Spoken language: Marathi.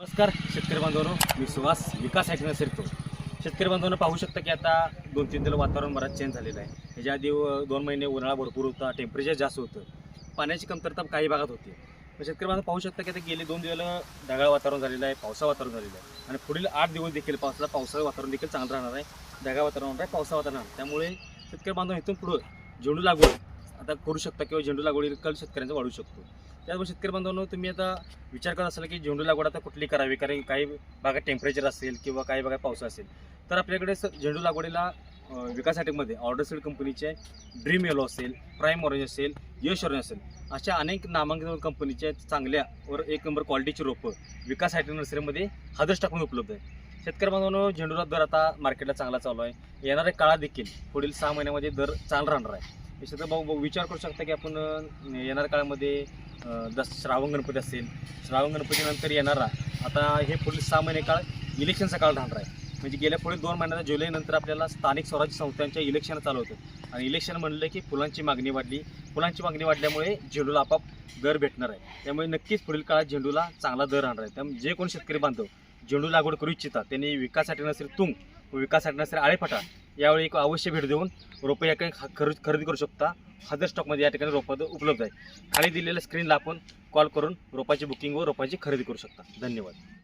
नमस्कार शेतकरी बांधवांनो. मी सुहास विकास ऐकण्यास शिरतो शेतकरी बांधवांना पाहू शकता की आता दोन तीन दिवस वातावरण बराच चेंज झालेलं आहे. ह्याच्या आधी दोन महिने उन्हाळा भरपूर होता टेम्परेचर जास्त होतं. पाण्याची कमतरता काही भागात होती. शेतकरी बांधव पाहू शकता की आता गेले दोन दिवस ढगाळ वातावरण झालेलं आहे पावसा वातावरण झालेलं आहे. आणि पुढील आठ दिवस देखील पावसाला पावसाळं वातावरण देखील चांगलं राहणार आहे. ढगाळ वातावरण होणार आहे पावसा वातावरण त्यामुळे शेतकरी बांधव इथून पुढं झेंडू लागवड आता करू शकता किंवा झेंडू लागवडील कल शेतकऱ्यांचा वाढू शकतो. त्याचबरोबर शेतकरी बांधवांनो तुम्ही आता विचार करत असाल की झेंडू लागवड आता कुठली करावी? कारण काही भागात टेम्परेचर असेल किंवा काही भागात पाऊस असेल. तर आपल्याकडे झेंडू लागवडीला विकासमध्ये ऑर्डर सीड कंपनीचे ड्रीम येलो असेल प्राईम ऑरेंज असेल यश ऑरेंज असेल अशा अनेक नामांकित कंपनीच्या चांगल्या वर एक नंबर क्वालिटीची रोपं विकास हायटेक नर्सरीमध्ये हादर टाकून उपलब्ध आहे शेतकरी बांधवांनो झेंडूला दर आता मार्केटला चांगला चालू आहे. येणाऱ्या काळात देखील पुढील सहा महिन्यामध्ये दर चांगला राहणार आहे. हे भाऊ भाऊ विचार करू शकता की आपण येणाऱ्या काळामध्ये दस श्रावण गणपती असेल श्रावण गणपतीनंतर येणारा. आता हे पुढील सहा महिने काळ इलेक्शनचा काळ राहणार आहे. म्हणजे गेल्या पुढे दोन महिन्याचा जुलैनंतर आपल्याला स्थानिक स्वराज्य संस्थांच्या इलेक्शन चालू होतं. आणि इलेक्शन म्हणलं की फुलांची मागणी वाढली. फुलांची मागणी वाढल्यामुळे झेंडूला आपाप दर भेटणार आहे. त्यामुळे नक्कीच पुढील काळात झेंडूला चांगला दर राहणार आहे. त्यामुळे जे कोण शेतकरी बांधव झेंडू लागवड करू इच्छितात त्यांनी विकासासाठी नसेल तुंग विकासासाठी नसेल आळेफाटा यावेळी एक अवश्य भेट देऊन रोपं या ठिकाणी खरेदी खरेदी करू शकता. हजर स्टॉकमध्ये या ठिकाणी रोपं उपलब्ध आहे खाली दिलेल्या स्क्रीनला आपण कॉल करून रोपाची बुकिंग व रोपाची खरेदी करू शकता. धन्यवाद.